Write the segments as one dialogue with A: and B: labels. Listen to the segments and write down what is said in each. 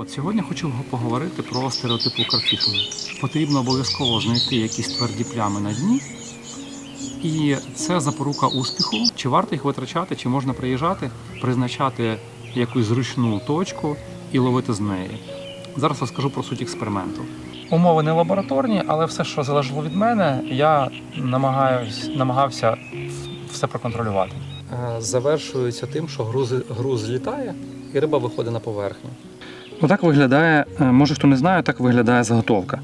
A: От сьогодні хочу поговорити про стереотипи карфішингу. Потрібно обов'язково знайти якісь тверді плями на дні, і це запорука успіху. Чи варто їх витрачати, чи можна приїжджати, призначати якусь зручну точку і ловити з неї. Зараз розкажу про суть експерименту. Умови не лабораторні, але все, що залежало від мене, я намагаюсь, намагався все проконтролювати. Завершується тим, що груз, груз злітає і риба виходить на поверхню. Ну так виглядає, е, може хто не знає, так виглядає заготовка.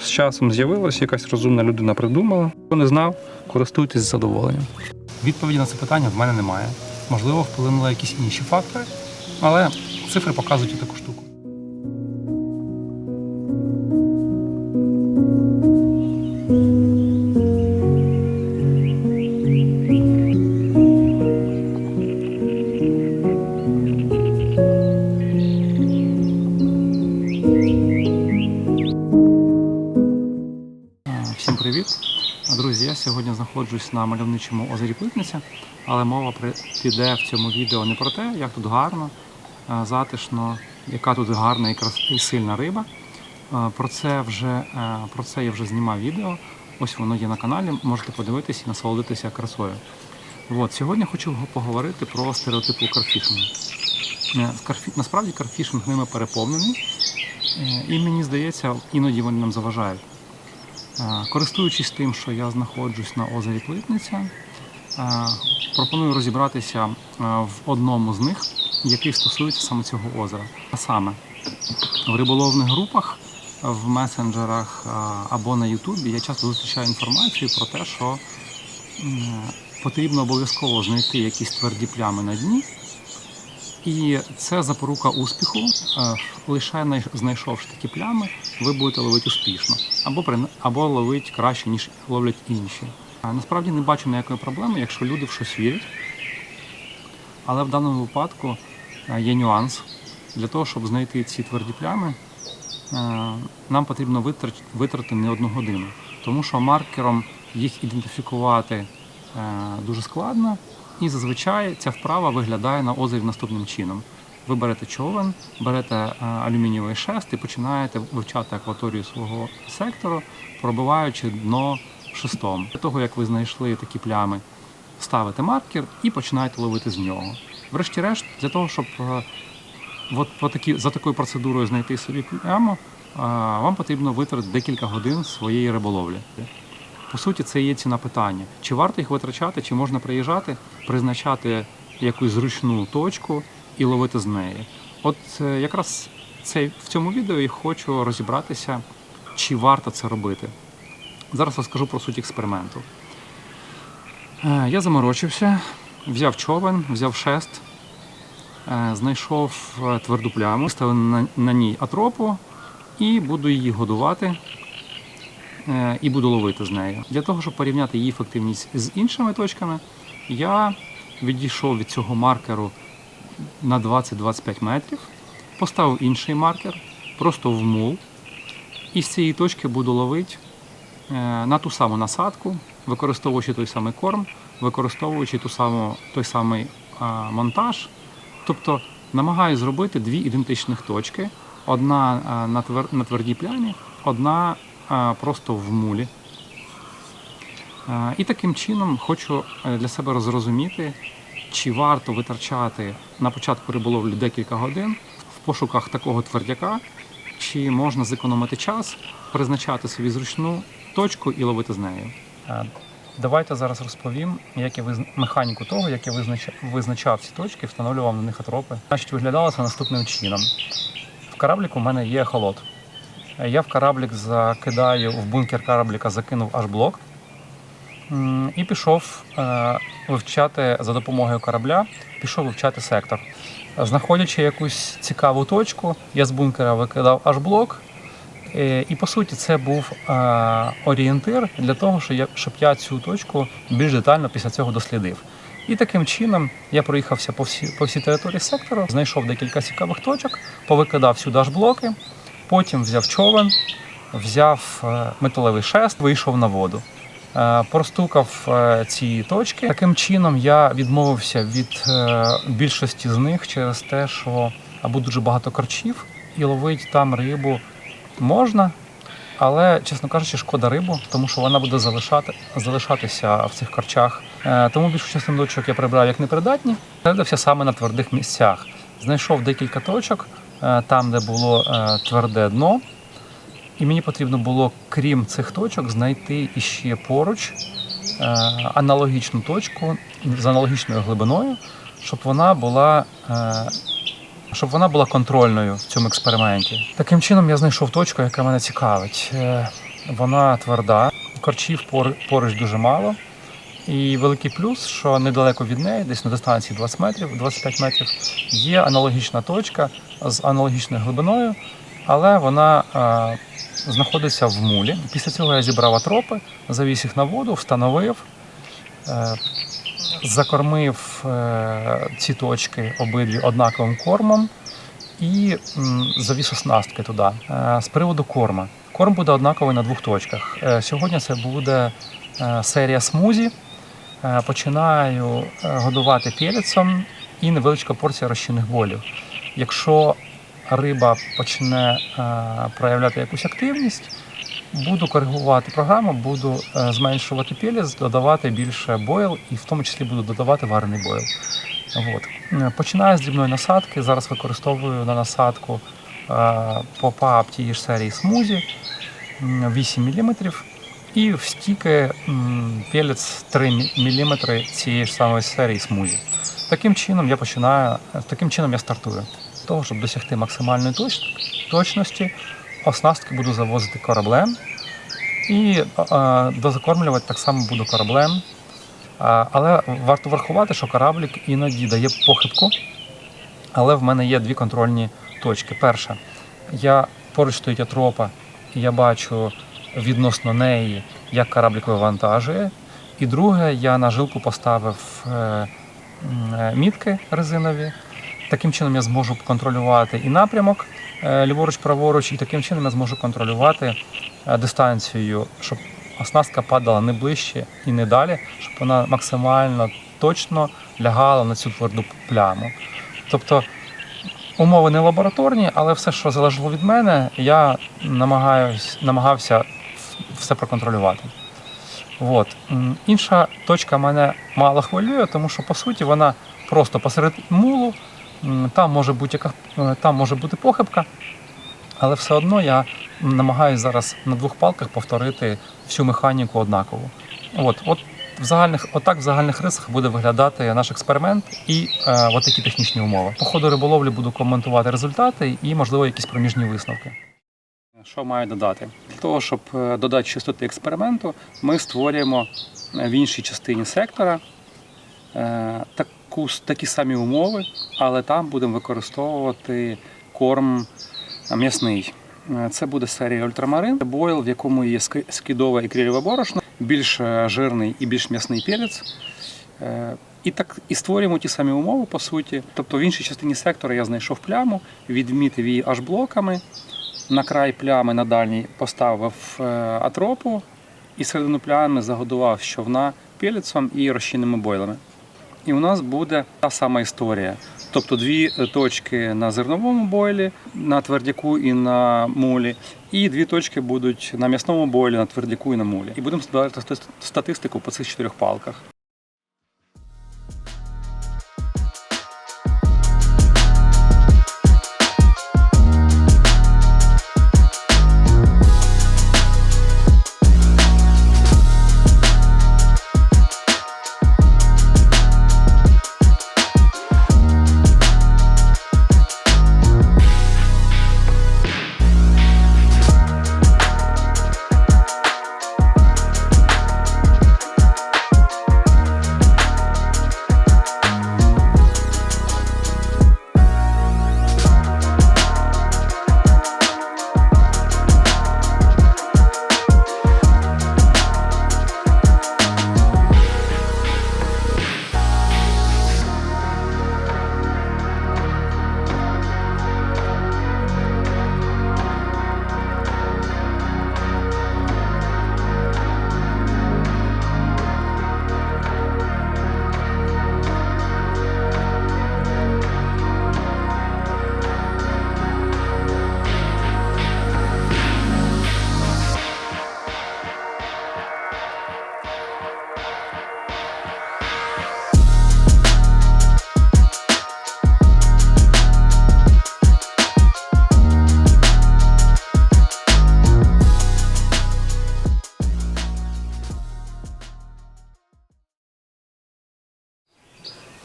A: З часом з'явилася якась розумна людина придумала. Хто не знав, користуйтесь задоволенням. Відповіді на це питання в мене немає. Можливо, вплинули якісь інші фактори, але цифри показують і таку штуку. Знаходжусь на мальовничому озері Плитниця, але мова піде в цьому відео не про те, як тут гарно, затишно, яка тут гарна і, сильна риба. Про це, вже, про це я вже знімав відео. Ось воно є на каналі, можете подивитися і насолодитися красою. От, сьогодні хочу поговорити про стереотипи карфішингу. Е, Насправді карфішинг ними переповнений, е, і мені здається, іноді вони нам заважають. Користуючись тим, що я знаходжусь на озері Плитниця, пропоную розібратися в одному з них, який стосується саме цього озера. А саме в риболовних групах, в месенджерах або на Ютубі я часто зустрічаю інформацію про те, що потрібно обов'язково знайти якісь тверді плями на дні. І це запорука успіху. Е, Лише знайшовши такі плями, ви будете ловити успішно, або або ловити краще, ніж ловлять інші. Насправді не бачу ніякої проблеми, якщо люди в щось вірять. Але в даному випадку е, є нюанс. Для того, щоб знайти ці тверді плями, е, нам потрібно витратити не одну годину, тому що маркером їх ідентифікувати е, дуже складно, і зазвичай ця вправа виглядає на озері наступним чином. Ви берете човен, берете е, алюмінієвий шест і починаєте вивчати акваторію свого сектору, пробиваючи дно шестом. Для того, як ви знайшли такі плями, ставите маркер і починаєте ловити з нього. Врешті-решт, для того, щоб е, от по такі, за такою процедурою знайти собі пляму, е, вам потрібно витратити декілька годин своєї риболовлі. По суті, це є ціна питання. Чи варто їх витрачати, чи можна приїжджати, призначати якусь зручну точку і ловити з неї. От е, якраз це, в цьому відео і хочу розібратися, чи варто це робити. Зараз розкажу про суть експерименту. Е, Я заморочився, взяв човен, взяв шест, е, знайшов тверду пляму, ставив на, ній атропу і буду її годувати і буду ловити з нею. Для того, щоб порівняти її ефективність з іншими точками, я відійшов від цього маркеру на 20-25 метрів, поставив інший маркер, просто в мул, і з цієї точки буду ловити е, на ту саму насадку, використовуючи той самий корм, використовуючи ту саму, той самий монтаж. Тобто намагаюся зробити дві ідентичних точки: одна а, на, твер, на твердій плямі, одна просто в мулі. І таким чином хочу е, для себе зрозуміти, чи варто витрачати на початку риболовлі декілька годин в пошуках такого твердяка, чи можна зекономити час, призначати собі зручну точку і ловити з нею. Давайте зараз розповім, як я визна... механіку того, як я визначав, визначав ці точки, встановлював на них атропи. Значить, виглядало це наступним чином. В корабліку в мене є холод. Я в кораблік закидаю, в бункер корабліка закинув аж блок і пішов е, вивчати за допомогою корабля, пішов вивчати сектор. Знаходячи якусь цікаву точку, я з бункера викидав аж блок. Е, І по суті, це був е, орієнтир для того, щоб я, цю точку більш детально після цього дослідив. І таким чином я проїхався по всій, по всій території сектору, знайшов декілька цікавих точок, повикидав сюди ж блоки, потім взяв човен, взяв е, металевий шест, вийшов на воду. Е, Простукав е, ці точки. Таким чином я відмовився від більшості з них через те, що або дуже багато корчів, і ловити там рибу можна, але, чесно кажучи, шкода рибу, тому що вона буде залишати, залишатися в цих корчах. Тому більшу частину точок я прибрав як непридатні, передався саме на твердих місцях. Знайшов декілька точок, там, де було е, тверде дно. І мені потрібно було, крім цих точок, знайти іще поруч е, аналогічну точку з аналогічною глибиною, щоб вона була. е, Щоб вона була контрольною в цьому експерименті. Таким чином я знайшов точку, яка мене цікавить. Е, Вона тверда, корчів пор- поруч дуже мало. І великий плюс, що недалеко від неї, десь на дистанції 20 метрів, 25 метрів, є аналогічна точка з аналогічною глибиною, але вона е, знаходиться в мулі. Після цього я зібрав атропи, завіз їх на воду, встановив, е, закормив е, ці точки обидві однаковим кормом і м, завіз оснастки туди. Е, з приводу корма. Корм буде однаковий на двох точках. Е, сьогодні це буде е, серія смузі. Е, Починаю е, годувати пелецом і невеличка порція розчинних болів. Якщо риба почне е, проявляти якусь активність, буду коригувати програму, буду зменшувати пелець, додавати більше бойл і в тому числі буду додавати варений бойл. От. Починаю з дрібної насадки. Зараз використовую на насадку поп-ап тієї ж серії смузі 8 мм. І в стіки пелець 3 мм цієї ж самої серії смузі. Таким чином я починаю, таким чином я стартую. Того, щоб досягти максимальної точності, оснастки буду завозити кораблем і дозакормлювати так само буду кораблем. Але варто врахувати, що кораблік іноді дає похибку, але в мене є дві контрольні точки. Перша, я поруч стоїть атропа, і я бачу відносно неї, як кораблік вивантажує. І друге, я на жилку поставив е, е, мітки резинові. Таким чином я зможу контролювати і напрямок е, ліворуч-праворуч, і таким чином я зможу контролювати дистанцію, щоб оснастка падала не ближче і не далі, щоб вона максимально точно лягала на цю тверду пляму. Тобто умови не лабораторні, але все, що залежало від мене, я намагаюсь, намагався все проконтролювати. От. Інша точка мене мало хвилює, тому що по суті вона просто посеред мулу, там може бути, е, там може бути похибка, але все одно я намагаюся зараз на двох палках повторити всю механіку однаково. От, от в загальних, отак в загальних рисах буде виглядати наш експеримент і е, от такі технічні умови. По ходу риболовлі буду коментувати результати і, можливо, якісь проміжні висновки. Що маю додати? Для того, щоб е, додати чистоти експерименту, ми створюємо е, в іншій частині сектора е, таку, такі самі умови, але там будемо використовувати корм м'ясний. Це буде серія ультрамарин, бойл, в якому є ски- скидове і криліве борошно, більш жирний і більш м'ясний пелець. Е, І так і створюємо ті самі умови, по суті. Тобто в іншій частині сектора я знайшов пляму, відмітив її аж блоками. На край плями на дальній поставив е, атропу і середину плями загодував щовна пелецом і розчинними бойлами. І у нас буде та сама історія. Тобто дві е, точки на зерновому бойлі, на твердяку і на мулі, і дві точки будуть на м'ясному бойлі, на твердяку і на мулі. І будемо стати- статистику по цих чотирьох палках.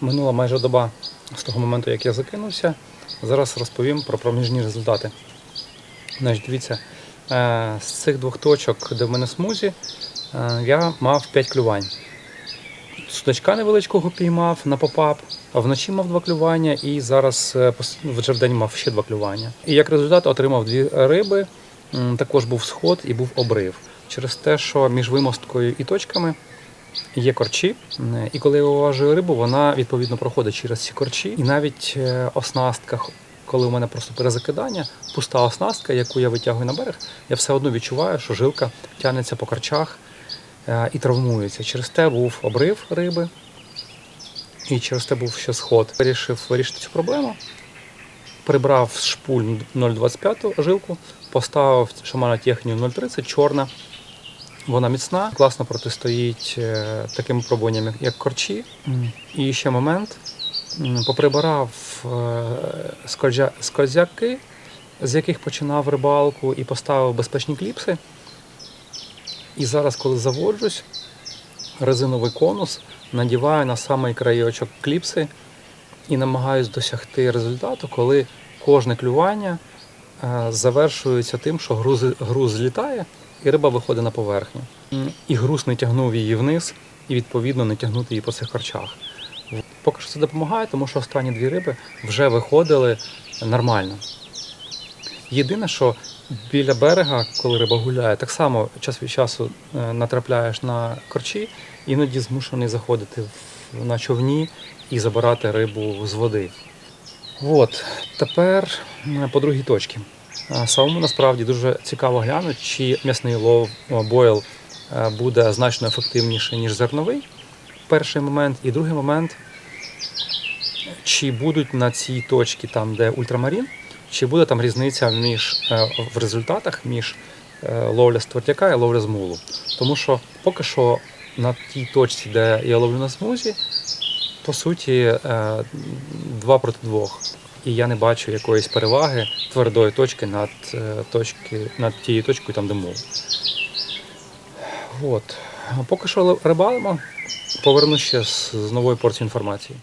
A: Минула майже доба з того моменту, як я закинувся. Зараз розповім про проміжні результати. Значить, дивіться, е, з цих двох точок, де в мене смузі, е, я мав 5 клювань. Судачка невеличкого піймав на попап, а вночі мав два клювання, і зараз е, вже в день мав ще два клювання. І як результат отримав дві риби. Також був сход і був обрив. Через те, що між вимосткою і точками є корчі, і коли я виважую рибу, вона відповідно проходить через ці корчі. І навіть е, оснастка, коли у мене просто перезакидання, пуста оснастка, яку я витягую на берег, я все одно відчуваю, що жилка тягнеться по корчах е, і травмується. Через те був обрив риби, і через те був ще сход. Вирішив вирішити цю проблему. Прибрав з шпуль 0,25 жилку, поставив шамана технію 0,30 чорна. Вона міцна, класно протистоїть е, таким випробуванням, як- корчі. І ще момент. Поприбирав е, скользяки, з яких починав рибалку, і поставив безпечні кліпси. І зараз, коли заводжусь, резиновий конус надіваю на самий краєчок кліпси і намагаюсь досягти результату, коли кожне клювання е, завершується тим, що груз, груз злітає і риба виходить на поверхню. І груз не тягнув її вниз, і відповідно не тягнути її по цих харчах. Поки що це допомагає, тому що останні дві риби вже виходили нормально. Єдине, що біля берега, коли риба гуляє, так само час від часу е, натрапляєш на корчі, іноді змушений заходити на човні і забирати рибу з води. От, тепер по другій точці. Самому насправді дуже цікаво глянути, чи м'ясний лов бойл буде значно ефективніше, ніж зерновий. Перший момент. І другий момент, чи будуть на цій точці, там, де ультрамарін, чи буде там різниця між, е, в результатах між е, ловля з і ловля з мулу. Тому що поки що на тій точці, де я ловлю на смузі, по суті, е, два проти двох. І я не бачу якоїсь переваги твердої точки над, е, точки, над тією точкою, там, де мов. От. Поки що рибалимо, повернусь ще з, з новою порцією інформації.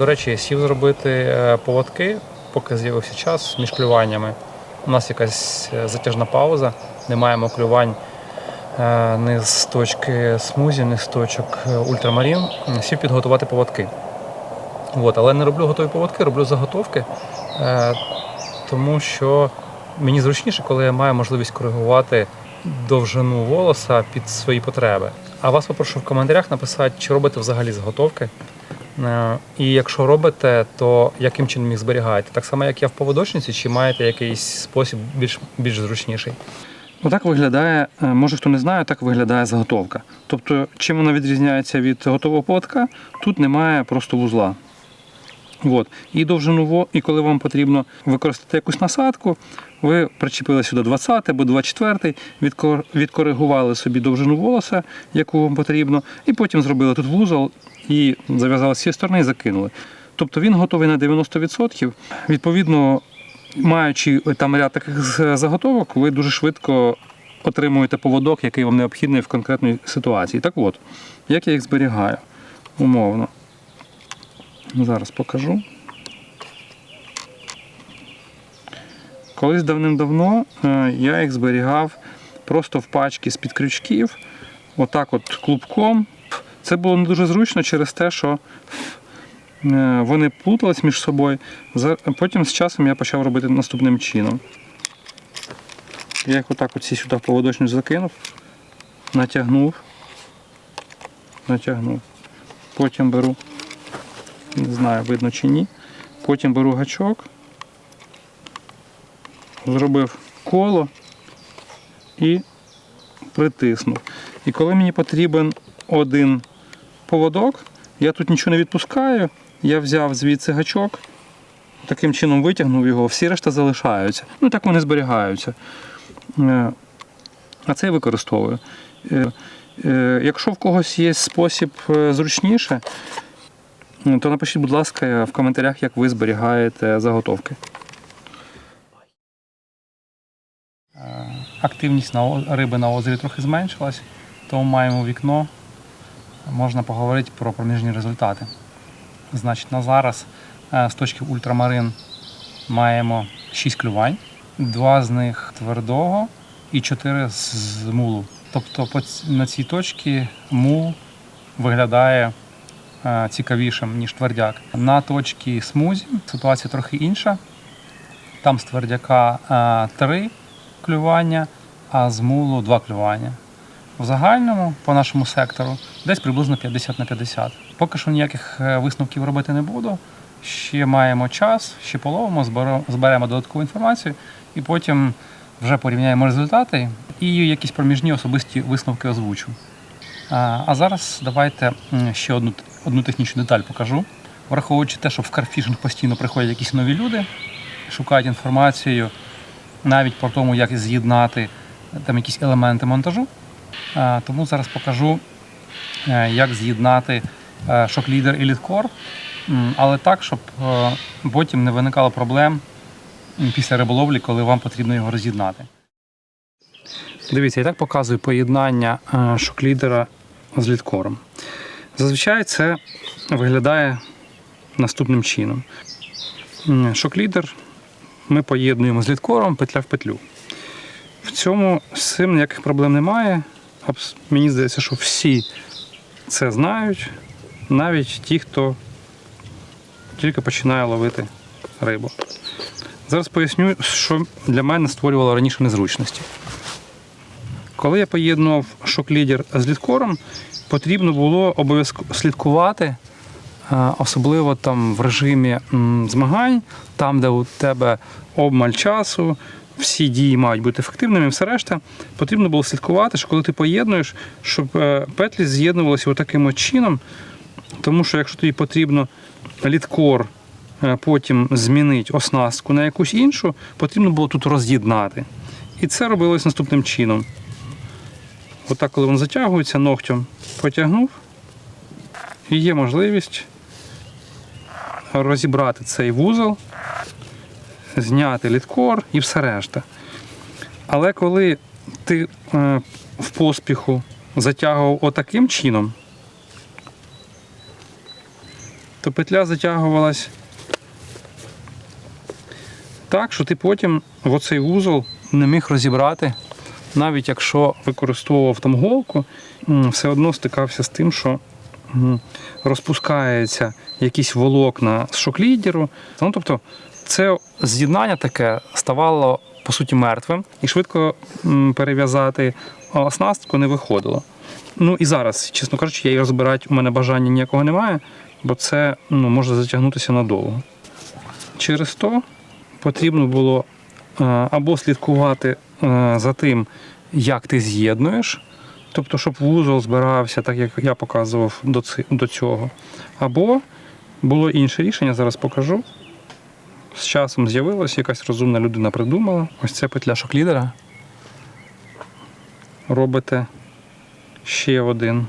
A: До речі, я сів зробити е, поводки, поки з'явився час між клюваннями. У нас якась е, затяжна пауза, не маємо клювань е, ні з точки смузі, ні з точок ультрамарін. Сів підготувати поводки. От, але не роблю готові поводки, роблю заготовки, тому що мені зручніше, коли я маю можливість коригувати довжину волоса під свої потреби. А вас попрошу в коментарях написати, чи робите взагалі заготовки. Е, І якщо робите, то яким чином їх зберігаєте? Так само, як я в поводочниці, чи маєте якийсь спосіб більш, більш зручніший? Ну так виглядає, е, може хто не знає, так виглядає заготовка. Тобто, чим вона відрізняється від готового поводка, тут немає просто вузла. От. І довжину і коли вам потрібно використати якусь насадку, ви причепили сюди 20 або 24, відкор- відкоригували собі довжину волоса, яку вам потрібно, і потім зробили тут вузол і зав'язали з цієї сторони і закинули. Тобто він готовий на 90%. Відповідно, маючи там ряд таких заготовок, ви дуже швидко отримуєте поводок, який вам необхідний в конкретній ситуації. Так от, як я їх зберігаю умовно. Зараз покажу. Колись давним-давно е, я їх зберігав просто в пачці з-під крючків, отак от клубком. Це було не дуже зручно через те, що е, вони плутались між собою. Потім з часом я почав робити наступним чином. Я їх отак от всі сюди в поводочну закинув, натягнув, натягнув. Потім беру, не знаю, видно чи ні. Потім беру гачок, зробив коло і притиснув. І коли мені потрібен один поводок, я тут нічого не відпускаю, я взяв звідси гачок, таким чином витягнув його, всі решта залишаються. Ну так вони зберігаються. Е, А це я використовую. Е, е, Якщо в когось є спосіб зручніше, е, то напишіть, будь ласка, в коментарях, як ви зберігаєте заготовки. Активність риби на озері трохи зменшилась, тому маємо вікно. Можна поговорити про проміжні результати. Значить, на зараз е, з точки ультрамарин маємо 6 клювань, два з них твердого і 4 з- мулу. Тобто на цій точці мул виглядає е, цікавішим, ніж твердяк. На точці смузі ситуація трохи інша. Там з твердяка 3 клювання, а з мулу 2 клювання. В загальному по нашому сектору десь приблизно 50 на 50. Поки що ніяких е, висновків робити не буду. Ще маємо час, ще половимо, зберемо додаткову інформацію і потім вже порівняємо результати і якісь проміжні особисті висновки озвучу. А зараз давайте ще одну, одну технічну деталь покажу. Враховуючи те, що в карфішинг постійно приходять якісь нові люди, шукають інформацію навіть про тому, як з'єднати там якісь елементи монтажу. А, Тому зараз покажу, е, як з'єднати е, шок-лідер і літкор, але так, щоб е, потім не виникало проблем після риболовлі, коли вам потрібно його роз'єднати. Дивіться, я так показую поєднання е, шок-лідера з літкором. Зазвичай це виглядає наступним чином. Шок-лідер ми поєднуємо з літкором петля в петлю. В цьому з цим ніяких проблем немає. Мені здається, що всі це знають, навіть ті, хто тільки починає ловити рибу. Зараз поясню, що для мене створювало раніше незручності. Коли я поєднував шок-лідер з літкором, потрібно було обов'язково слідкувати, е, особливо там в режимі змагань, там, де у тебе обмаль часу, всі дії мають бути ефективними, все решта, потрібно було слідкувати, що коли ти поєднуєш, щоб е, петлі з'єднувалися таким чином, тому що якщо тобі потрібно літкор е, потім змінити оснастку на якусь іншу, потрібно було тут роз'єднати. І це робилось наступним чином. Отак, коли він затягується, ногтем потягнув, і є можливість розібрати цей вузол, зняти літкор і все решта. Але коли ти е, в поспіху затягував отаким чином, то петля затягувалась так, що ти потім в оцей вузол не міг розібрати, навіть якщо використовував там голку, все одно стикався з тим, що розпускається якісь волокна з шоклідеру. Ну, тобто, це з'єднання таке ставало по суті мертвим і швидко перев'язати оснастку не виходило. Ну і зараз, чесно кажучи, я її розбирати у мене бажання ніякого немає, бо це ну, може затягнутися надовго. Через то потрібно було е, або слідкувати е, за тим, як ти з'єднуєш, тобто, щоб вузол збирався, так як я показував до цього. Або було інше рішення, зараз покажу. З часом з'явилось, якась розумна людина придумала. Ось це петля шоклідера. Робите ще один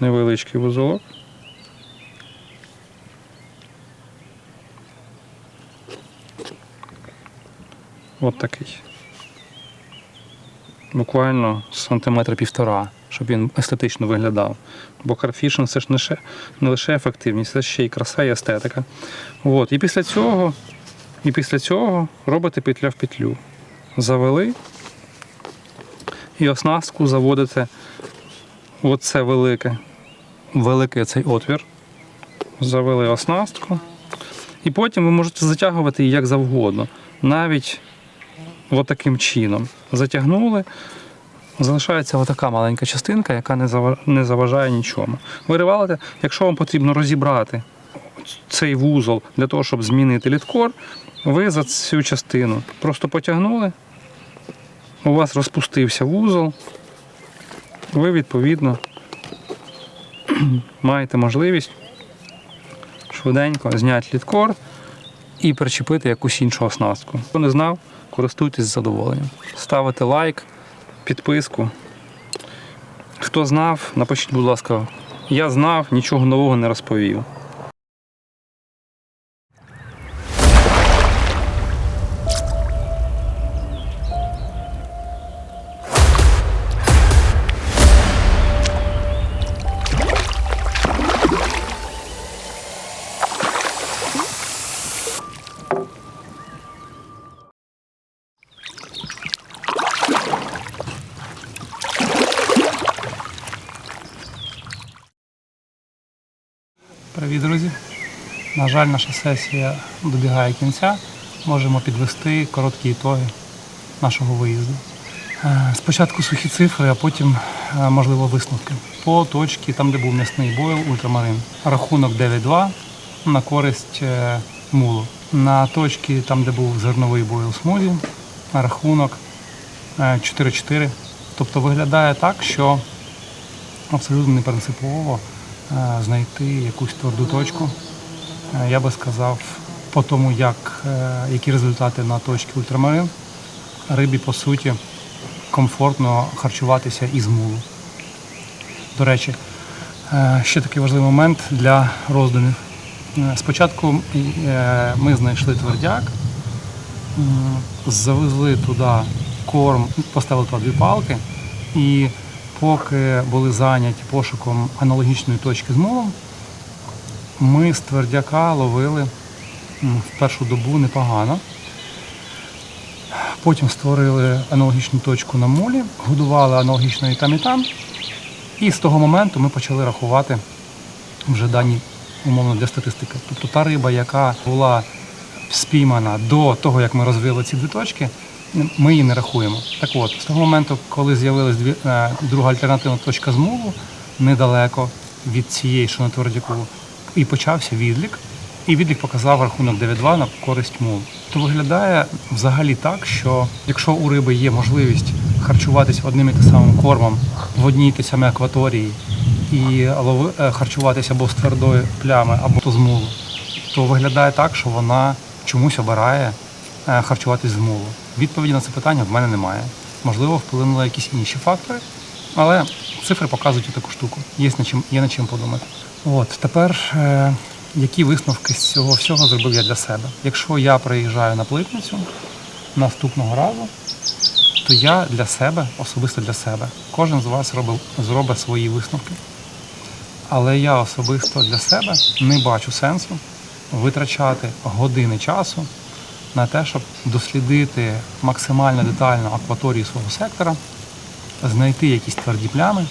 A: невеличкий вузолок. От такий. Буквально сантиметра півтора, щоб він естетично виглядав. Бо карфішинг це ж не, ще, не лише ефективність, це ще й краса і естетика. От. І після цього І після цього робите петля в петлю. Завели і оснастку заводите оце велике, великий цей отвір. Завели оснастку. І потім ви можете затягувати її як завгодно. Навіть от таким чином. Затягнули, залишається отака маленька частинка, яка не зава- заважає нічому. Виривалите, якщо вам потрібно розібрати цей вузол для того, щоб змінити літкор, ви за цю частину просто потягнули, у вас розпустився вузол, ви відповідно маєте можливість швиденько зняти літкор і причепити якусь іншу оснастку. Хто не знав, користуйтесь задоволенням. Ставите лайк, підписку. Хто знав, напишіть, будь ласка, я знав, нічого нового не розповів. На жаль, наша сесія добігає кінця. Можемо підвести короткі ітоги нашого виїзду. Е, Спочатку сухі цифри, а потім, е, можливо, висновки. По точці, там, де був м'ясний бойл, ультрамарин. Рахунок 9-2 на користь е, мулу. На точці, там, де був зерновий бойл смузі, рахунок е, 4-4. Тобто виглядає так, що абсолютно не принципово е, знайти якусь тверду точку. Е, Я би сказав, по тому, як, е, які результати на точці ультрамарин, рибі по суті комфортно харчуватися із мулу. До речі, е, ще такий важливий момент для роздумів. Спочатку ми знайшли твердяк, завезли туди корм, поставили туди дві палки, і поки були зайняті пошуком аналогічної точки з мулом, ми з твердяка ловили в першу добу непогано. Потім створили аналогічну точку на мулі, годували аналогічно і там, і там. І з того моменту ми почали рахувати вже дані умовно для статистики. Тобто та риба, яка була спіймана до того, як ми розвили ці дві точки, ми її не рахуємо. Так от, з того моменту, коли з'явилась е, друга альтернативна точка з мулу, недалеко від цієї, що на твердяку, і почався відлік. І відлік показав рахунок 9-2 на користь мул. То виглядає взагалі так, що якщо у риби є можливість харчуватися одним і тим самим кормом в одній і самій акваторії і е, харчуватися або з твердої плями, або з мулу, то виглядає так, що вона чомусь обирає е, харчуватись з мулу. Відповіді на це питання в мене немає. Можливо, вплинули якісь інші фактори, але цифри показують таку штуку. Є над чим, є над чим подумати. От тепер, е, які висновки з цього всього зробив я для себе? Якщо я приїжджаю на плитницю наступного разу, то я для себе, особисто для себе, кожен з вас робив, зробить свої висновки. Але я особисто для себе не бачу сенсу витрачати години часу на те, щоб дослідити максимально детально акваторію свого сектора, знайти якісь тверді плями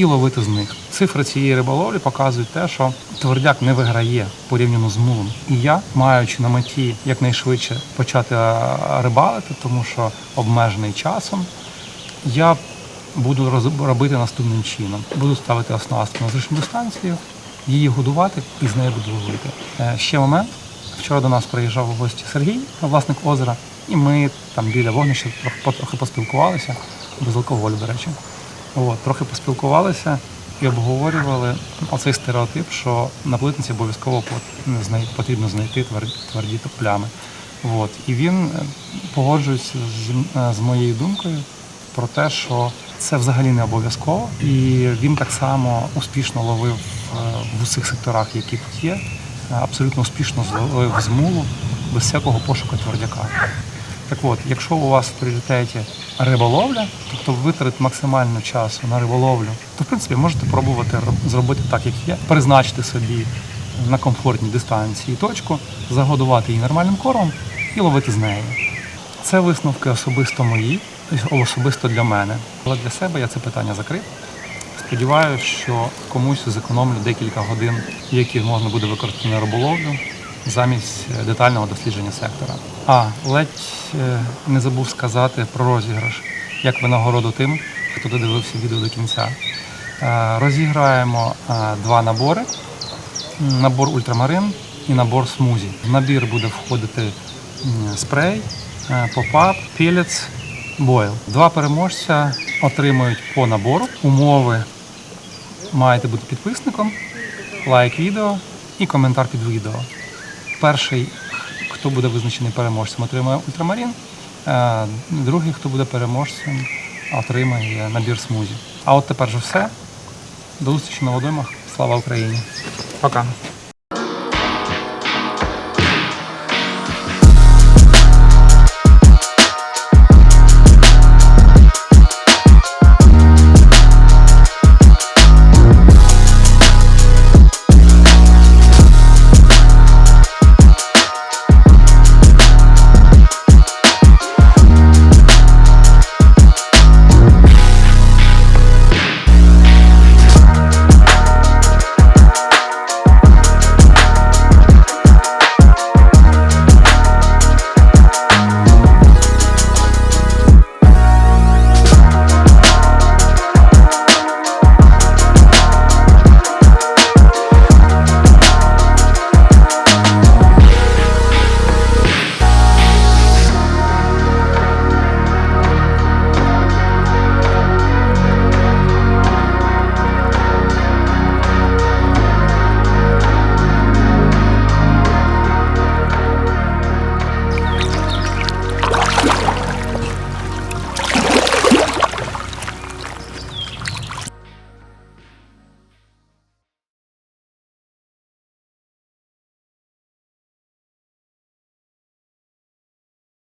A: і ловити з них. Цифри цієї риболовлі показують те, що твердяк не виграє порівняно з мулом. І я, маючи на меті якнайшвидше почати рибалити, тому що обмежений часом, я буду робити наступним чином. Буду ставити оснастку на зручну дистанцію, її годувати і з нею буду ловити. Е, Ще момент. Вчора до нас приїжджав у гості Сергій, власник озера, і ми там біля вогнища трохи, поспілкувалися, без алкоголю, до речі. От, трохи поспілкувалися і обговорювали оцей стереотип, що на плитниці обов'язково потрібно знайти твер- тверді плями. От. І він е, погоджується з, е, з моєю думкою про те, що це взагалі не обов'язково, і він так само успішно ловив е, в усіх секторах, які тут є, абсолютно успішно зловив з мулу без всякого пошуку твердяка. Так от, якщо у вас в пріоритеті риболовля, тобто витратити максимально часу на риболовлю, то в принципі можете пробувати зробити так, як є, призначити собі на комфортній дистанції точку, загодувати її нормальним кормом і ловити з неї. Це висновки особисто мої, особисто для мене. Але для себе я це питання закрив. Сподіваюся, що комусь зекономлю декілька годин, які можна буде використати на риболовлю замість е, детального дослідження сектора. А ледь е, не забув сказати про розіграш як винагороду тим, хто додивився відео до кінця. Е, Розіграємо два набори: набор ультрамарин і набор смузі. В набір буде входити спрей, попап, пілець, бойл. Два переможця отримують по набору. Умови маєте бути підписником, лайк відео і коментар під відео. Перший, хто буде визначений переможцем, отримає ультрамарин. е, Другий, хто буде переможцем, отримає набір смузі. А от тепер же все. До зустрічі на водоймах. Слава Україні! Пока!